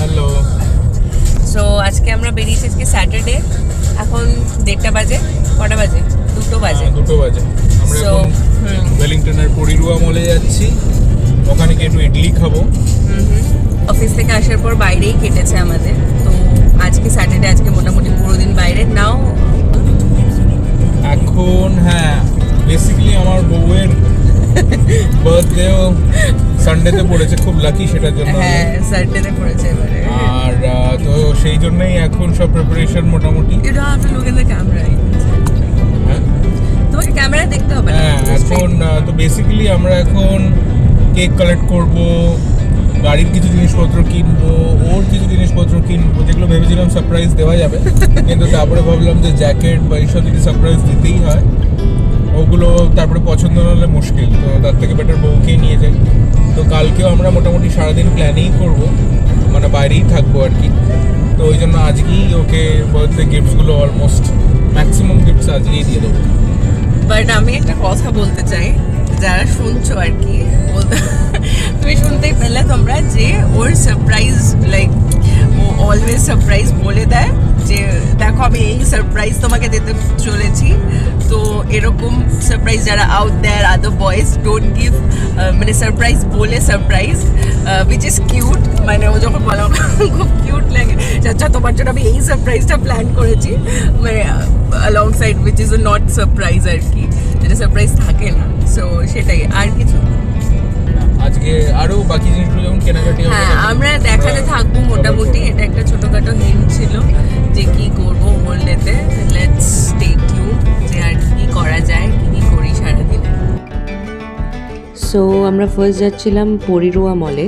Hello. So আজকে আমরা বেরিয়েছি আজকে স্যাটারডে এখন দেড়টা বাজে কটা বাজে? দুটো বাজে। দুটো বাজে। আমরা এখন। ওয়েলিংটনের পরিরুয়া মলে যাচ্ছি। ওখানে গিয়ে একটু ইডলি খাব। অফিস থেকে আসার পর বাইরেই কেটেছে আমাদের। তো আজকে স্যাটারডে আজকে মোটামুটি পুরো দিন বাইরে। নাও এখন হ্যাঁ বেসিক্যালি আমার বউয়ের বার্থডেও সানডেতে পড়েছে খুব লাকি সেটার জন্য হ্যাঁ স্যাটারডে পড়েছে এবারে। আর তো সেই জন্যই এখন সব প্রিপারেশন মোটামুটি। You don't have to look in the camera হ্যাঁ? তোমাকে ক্যামেরা দেখতে হবে না হ্যাঁ এখন তো বেসিক্যালি আমরা এখন কেক কালেক্ট করব গাড়ির কিছু জিনিসপত্র কিনবো ওর কিছু জিনিসপত্র কিনবো যেগুলো ভেবেছিলাম সারপ্রাইজ দেওয়া যাবে। কিন্তু তারপরে ভাবলাম যে জ্যাকেট বা এইসব যদি সারপ্রাইজ দিতেই হয় ওগুলো তারপরে পছন্দ না হলে মুশকিল তো তার থেকে বেটার বউকেই নিয়ে যাই। তো কালকেও আমরা মোটামুটি সারাদিন প্ল্যানিং করব। মানে বাইরেই থাকব আর কি। তো ওই জন্য আজকেই ওকে বার্থডে গিফটসগুলো অলমোস্ট ম্যাক্সিমাম গিফটস আজকেই দিয়ে দেবো। বাট আমি একটা কথা বলতে চাই, যারা শুনছো আর কি বলতে- তুমি শুনতেই পেলে তোমরা যে ওর সারপ্রাইজ লাইক ও অলওয়েজ সারপ্রাইজ বলে দেয় যে, দেখো, আমি এই সারপ্রাইজ তোমাকে দিতে চলেছি। তো এরকম সারপ্রাইজ যারা out there other boys don't give মানে সারপ্রাইজ বলে সারপ্রাইজ উইচ ইজ কিউট মানে ও যখন বলা খুব কিউট লাগে। যে, আচ্ছা তোমার জন্য আমি এই সারপ্রাইজটা প্ল্যান করেছি। মানে alongside which is not surprise আর কি। যেটা সারপ্রাইজ থাকে না। সো সেটাই। আর কিছু? আজকে আরও বাকি জিনিসগুলো যেমন আমরা ফার্স্ট যাচ্ছিলাম পরিরোয়া মলে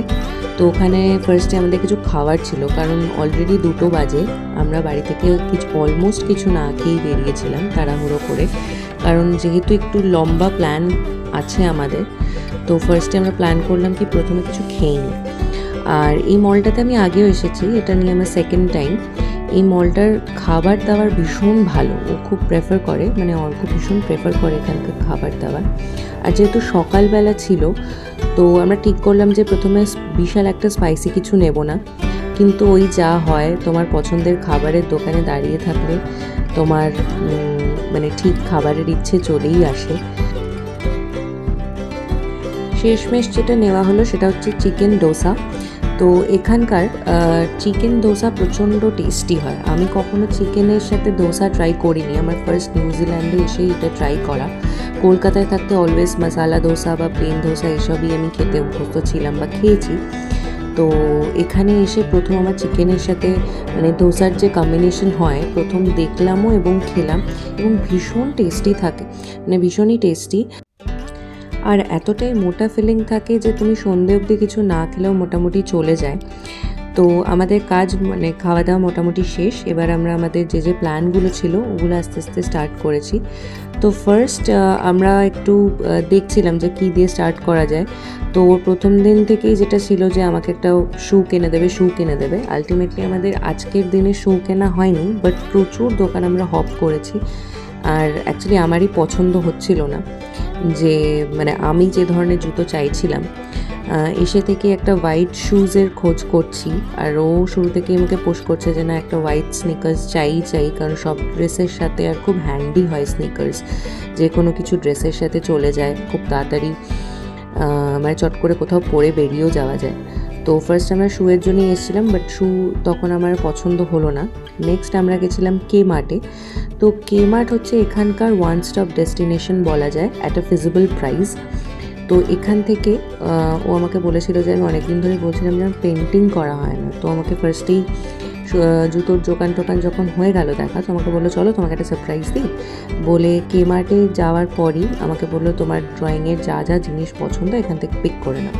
তো ওখানে ফার্স্টে আমাদের কিছু খাবার ছিল, কারণ অলরেডি দুটো বাজে। আমরা বাড়ি থেকে কিছু অলমোস্ট কিছু না খেয়েই বেরিয়েছিলাম তাড়াহুড়ো করে। কারণ যেহেতু একটু লম্বা প্ল্যান আছে আমাদের, তো ফার্স্টে আমরা প্ল্যান করলাম কি প্রথমে কিছু খেয়ে নিই। আর এই মলটাতে আমি আগেও এসেছি, এটা নিয়ে আমার সেকেন্ড টাইম এই মলটার খাবার দাবার ভীষণ ভালো। ও খুব প্রেফার করে মানে অর্ক ভীষণ প্রেফার করে এখানকার খাবার দাবার। আর যেহেতু সকালবেলা ছিল, তো আমরা ঠিক করলাম যে প্রথমে বিশাল একটা স্পাইসি কিছু নেব না। কিন্তু ওই যা হয়, তোমার পছন্দের খাবারের দোকানে দাঁড়িয়ে থাকলে তোমার মানে ঠিক খাবারের ইচ্ছে চলেই আসে। শেষমেশ যেটা নেওয়া হলো সেটা হচ্ছে চিকেন ডোসা তো এখানকার চিকেন দোসা প্রচণ্ড টেস্টি হয়। আমি কখনো চিকেনের সাথে দোসা ট্রাই করিনি। আমার ফার্স্ট নিউজিল্যান্ডে এসেই এটা ট্রাই করা। কলকাতায় থাকতে অলওয়েজ মশালা দোসা বা প্লেন দোসা এসবই আমি খেতে অভ্যস্ত ছিলাম বা খেয়েছি। তো এখানে এসে প্রথম আমার চিকেনের সাথে মানে দোসার যে কম্বিনেশন হয়, প্রথম দেখলামও এবং খেলাম এবং ভীষণ টেস্টি থাকে। মানে ভীষণই টেস্টি আর এতটাই মোটা ফিলিং থাকে যে তুমি সন্ধে অবধি কিছু না খেলেও মোটামুটি চলে যায়। তো আমাদের কাজ মানে খাওয়া দাওয়া মোটামুটি শেষ। এবার আমরা আমাদের যে যে প্ল্যানগুলো ছিল, ওগুলো আস্তে আস্তে স্টার্ট করেছি। তো ফার্স্ট আমরা একটু দেখছিলাম যে কী দিয়ে স্টার্ট করা যায়। তো প্রথম দিন থেকেই যেটা ছিল যে, আমাকে একটা শু কিনে দেবে শু কিনে দেবে। আলটিমেটলি আমাদের আজকের দিনে শু কেনা হয়নি বাট প্রচুর দোকান আমরা হপ করেছি। আর অ্যাকচুয়ালি আমারই পছন্দ হচ্ছিল না। যে মানে আমি যে ধরনের জুতো চাইছিলাম এসে থেকে একটা হোয়াইট শুজের খোঁজ করছি। আর ও শুরু থেকে আমাকে পোস্ট করছে যে, না, একটা হোয়াইট স্নিকার্স চাই চাই। কারণ সব ড্রেসের সাথে আর খুব হ্যান্ডি হয় স্নিকার্স যে কোনো কিছু ড্রেসের সাথে চলে যায়, খুব তাড়াতাড়ি মানে চট করে কোথাও পরে বেরিয়েও যাওয়া যায়। তো ফার্স্ট আমরা শুয়ের জন্যই এসেছিলাম বাট শু তখন আমার পছন্দ হলো না। নেক্সট আমরা গেছিলাম কে মার্টে তো কে মার্ট হচ্ছে এখানকার ওয়ান স্টপ ডেস্টিনেশন বলা যায় অ্যাট আ ফিজিবল প্রাইস তো এখান থেকে ও আমাকে বলেছিল যে, আমি অনেকদিন ধরে বলছিলাম যে পেন্টিং করা হয় না। তো আমাকে ফার্স্টেই জুতোর দোকান টোকান যখন হয়ে গেল দেখা, তো আমাকে বলল, চলো তোমাকে একটা সারপ্রাইজ দিই। বলে কে মার্টে যাওয়ার পরই আমাকে বলল, তোমার ড্রয়িংয়ের যা যা জিনিস পছন্দ, এখান থেকে পিক করে নাও।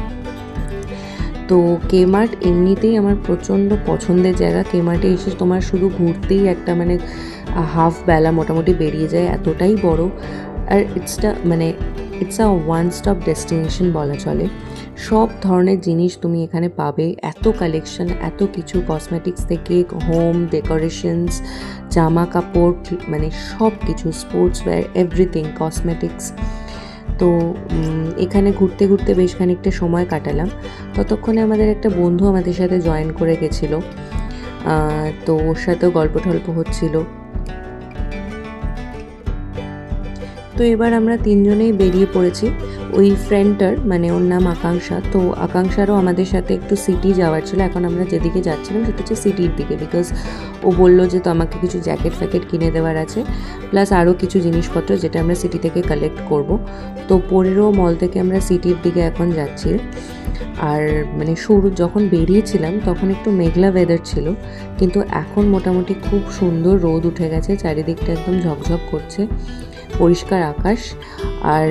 তো কে মার্ট এমনিতেই আমার প্রচণ্ড পছন্দের জায়গা। কে মার্টে এসে তোমার শুধু ঘুরতেই একটা মানে হাফ বেলা মোটামুটি বেরিয়ে যায়, এতটাই বড়। আর ইটসটা মানে it's a one stop destination বলা চলে। সব ধরনের জিনিস তুমি এখানে পাবে। এত কালেকশন এত কিছু কসমেটিক্স থেকে হোম ডেকোরেশনস জামা কাপড় মানে সব কিছু স্পোর্টস ওয়্যার এভরিথিং কসমেটিক্স তো এখানে ঘুরতে ঘুরতে বেশ খানিকটা সময় কাটালাম। ততক্ষণে আমাদের একটা বন্ধু আমাদের সাথে জয়েন করে গেছিল। তো ওর সাথেও গল্প টল্প হচ্ছিল। তো এবার আমরা তিনজনেই বেরিয়ে পড়েছি। ওই ফ্রেন্ডটার মানে ওর নাম আকাঙ্ক্ষা, তো আকাঙ্ক্ষারও আমাদের সাথে একটু সিটি যাওয়ার ছিল। এখন আমরা যেদিকে যাচ্ছিলাম সেটা হচ্ছে সিটির দিকে বিকজ ও বলল যে তো আমাকে কিছু জ্যাকেট ফ্যাকেট কিনে দেওয়ার আছে। প্লাস আরও কিছু জিনিসপত্র যেটা আমরা সিটি থেকে কালেক্ট করব। তো পনেরো মল থেকে আমরা সিটির দিকে এখন যাচ্ছি। আর মানে শুরু যখন বেরিয়েছিলাম তখন একটু মেঘলা ওয়েদার ছিল, কিন্তু এখন মোটামুটি খুব সুন্দর রোদ উঠে গেছে, চারিদিকটা একদম ঝকঝক করছে। পরিষ্কার আকাশ আর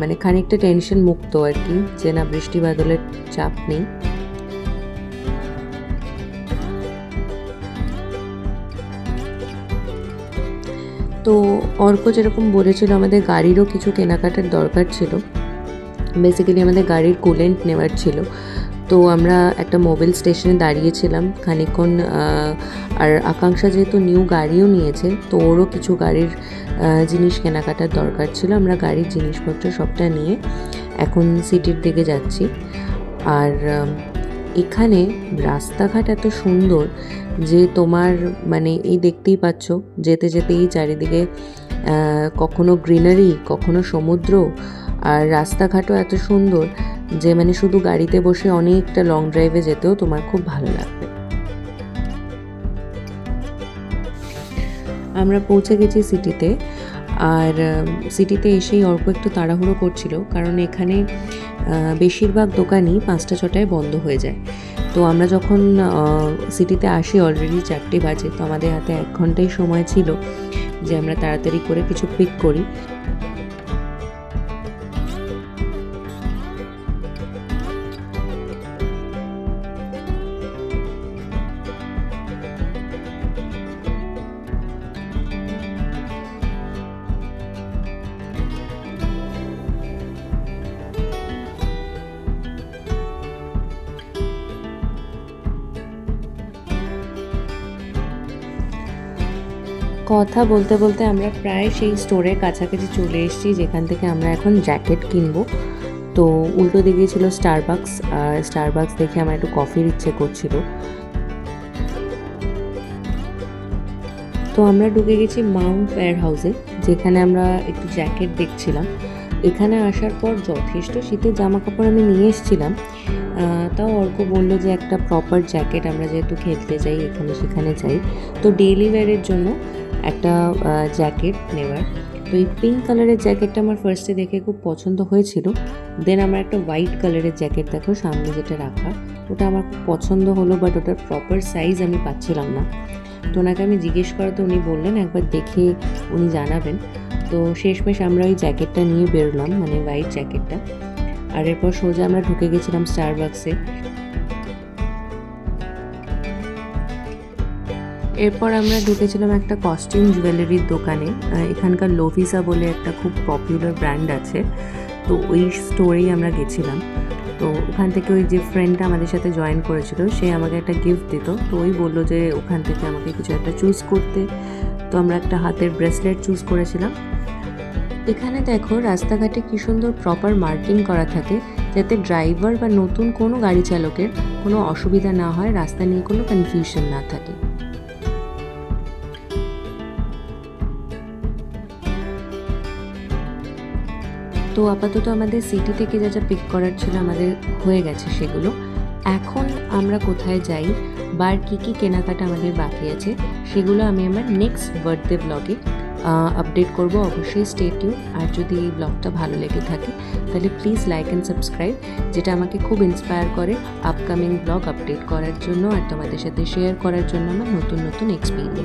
মানে খানিকটা টেনশন মুক্ত আর কি, যে না বৃষ্টি বাদলের চাপ নেই। তো অর্ক যেরকম বলেছিল, আমাদের গাড়িরও কিছু কেনাকাটার দরকার ছিল। বেসিক্যালি আমাদের গাড়ির কুলেন্ট নেওয়ার ছিল। তো আমরা একটা মোবাইল স্টেশনে দাঁড়িয়েছিলাম, খানিকক্ষণ আর আকাঙ্ক্ষা যেহেতু নিউ গাড়িও নিয়েছে, তো ওরও কিছু গাড়ির জিনিস কেনাকাটার দরকার ছিল। আমরা গাড়ির জিনিসপত্র সবটা নিয়ে এখন সিটির দিকে যাচ্ছি। আর এখানে রাস্তাঘাট এত সুন্দর যে তোমার মানে এই দেখতেই পাচ্ছ, যেতে যেতেই চারিদিকে কখনো গ্রিনারি, কখনো সমুদ্র, আর রাস্তাঘাটও এত সুন্দর যে মানে শুধু গাড়িতে বসে অনেকটা লং ড্রাইভে যেতেও তোমার খুব ভালো লাগবে। আমরা পৌঁছে গেছি সিটিতে। আর সিটিতে এসেই অল্প একটু তাড়াহুড়ো করছিল, কারণ এখানে বেশিরভাগ দোকানই পাঁচটা ছটায় বন্ধ হয়ে যায়। তো আমরা যখন সিটিতে আসি অলরেডি চারটে বাজে, তো আমাদের হাতে এক ঘন্টাই সময় ছিল যে আমরা তাড়াতাড়ি করে কিছু পিক করি। কথা বলতে বলতে আমরা প্রায় সেই স্টোরের কাছাকাছি চলে এসেছি, যেখান থেকে আমরা এখন জ্যাকেট কিনবো। তো উল্টো দিকে ছিল স্টারবাক্স আর স্টারবাক্স দেখে আমার একটু কফির ইচ্ছে করছিল। তো আমরা ঢুকে গেছি মাউন্ট ফেয়ার হাউসে যেখানে আমরা একটু জ্যাকেট দেখছিলাম। এখানে আসার পর যথেষ্ট শীতের জামা কাপড় আমি নিয়ে এসেছিলাম। তাও অর্ক বলল যে একটা প্রপার জ্যাকেট আমরা যেহেতু খেলতে যাই, এখানে সেখানে যাই। তো ডেইলি জন্য একটা জ্যাকেট নেওয়ার তো এই পিঙ্ক কালারের জ্যাকেটটা আমার ফার্স্টে দেখে খুব পছন্দ হয়েছিল। দেন আমার একটা হোয়াইট কালারের জ্যাকেট দেখো, সামনে যেটা রাখা। ওটা আমার খুব পছন্দ হলো বাট ওটার প্রপার সাইজ আমি পাচ্ছিলাম না। তো ওনাকে আমি জিজ্ঞেস করাতে উনি বললেন, একবার দেখে উনি জানাবেন। তো শেষমেশ আমরা ওই জ্যাকেটটা নিয়ে বেরোলাম মানে হোয়াইট জ্যাকেটটা আর এরপর সোজা আমরা ঢুকে গেছিলাম স্টারবাক্সে এরপর আমরা ঢুকেছিলাম একটা কস্টিউম জুয়েলারির দোকানে। এখানকার লোভিসা বলে একটা খুব পপুলার ব্র্যান্ড আছে। তো ওই স্টোরেই আমরা গেছিলাম। তো ওখান থেকে ওই যে ফ্রেন্ডটা আমাদের সাথে জয়েন করেছিল, সে আমাকে একটা গিফট দিত। তো ওই বলল যে ওখান থেকে আমাকে কিছু একটা চুজ করতে। তো আমরা একটা হাতের ব্রেসলেট চুজ করেছিলাম। এখানে দেখো রাস্তাঘাটে কি সুন্দর প্রপার মার্কিং করা থাকে, যাতে ড্রাইভার বা নতুন কোনো গাড়ি চালকের কোনো অসুবিধা না হয়, রাস্তা নিয়ে কোনো কনফিউশন না থাকে। তো আপাতত আমাদের সিটি থেকে যা যা পিক করার ছিল আমাদের হয়ে গেছে সেগুলো। এখন আমরা কোথায় যাই? বা আর কী কী কেনাকাটা আমাদের বাকি আছে, সেগুলো আমি আমার নেক্সট বার্থডে ব্লগে আপডেট করব। অবশ্যই স্টে টিউন আর যদি এই ব্লগটা ভালো লেগে থাকে, তাহলে প্লিজ লাইক অ্যান্ড সাবস্ক্রাইব যেটা আমাকে খুব ইন্সপায়ার করে আপকামিং ব্লগ আপডেট করার জন্য আর তোমাদের সাথে শেয়ার করার জন্য আমার নতুন নতুন এক্সপিরিয়েন্স